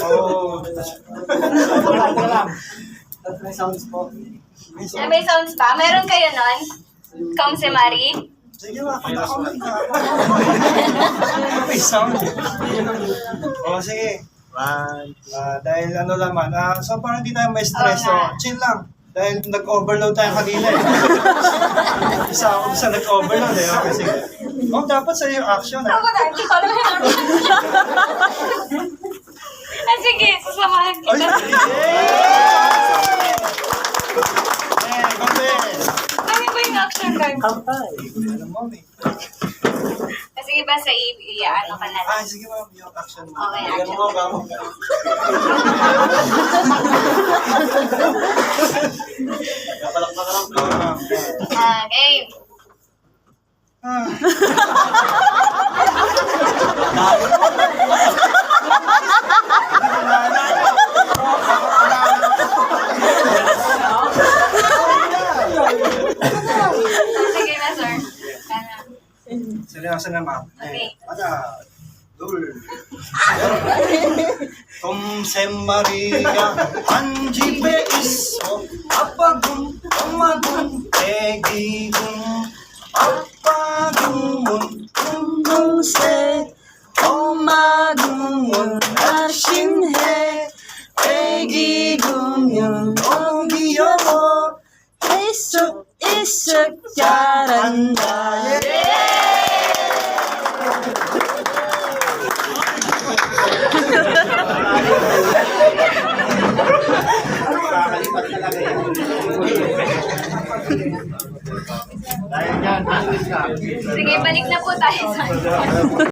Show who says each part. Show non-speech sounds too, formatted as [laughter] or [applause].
Speaker 1: Oh.
Speaker 2: May sounds po.
Speaker 3: May sounds pa? Meron kayo nun? Kung si Marie?
Speaker 1: Sige ba, kanta ko lang [laughs] ka. May sound. Oh, sige. Ah, dahil ano naman, ah, so parang hindi tayo may stress, so chill lang. Dahil nag-overload tayo kanina eh. [laughs] Isa ako sa nag-overload eh. Okay, sige. Oh, dapat sa yung action ah.
Speaker 3: Ako na, hindi ko alam yun. [laughs] Ah, sige, sasamahan
Speaker 1: Ay,
Speaker 3: kita.
Speaker 1: Eh, konti.
Speaker 3: Ano ba yung action card?
Speaker 2: kampay.
Speaker 1: Ano mo, eh.
Speaker 3: Sige, basta i- i- ano ka na lang.
Speaker 1: Ah, sige ma'am, yung action mo.
Speaker 3: Okay, action.
Speaker 1: mo ko, gamo. Kapalakpak lang.
Speaker 3: Ah, game. Sige na, sir. Ano?
Speaker 1: Seryoso na ma'am.
Speaker 3: Okay.
Speaker 1: Ada, dul. Tuमसे Maria, anji pe iso, apagum, unggung se, omagumun, ashin he, tegigum yung ongiyo mo, isuk, isuk, yaranda.
Speaker 3: Sige, balik na po tayo sa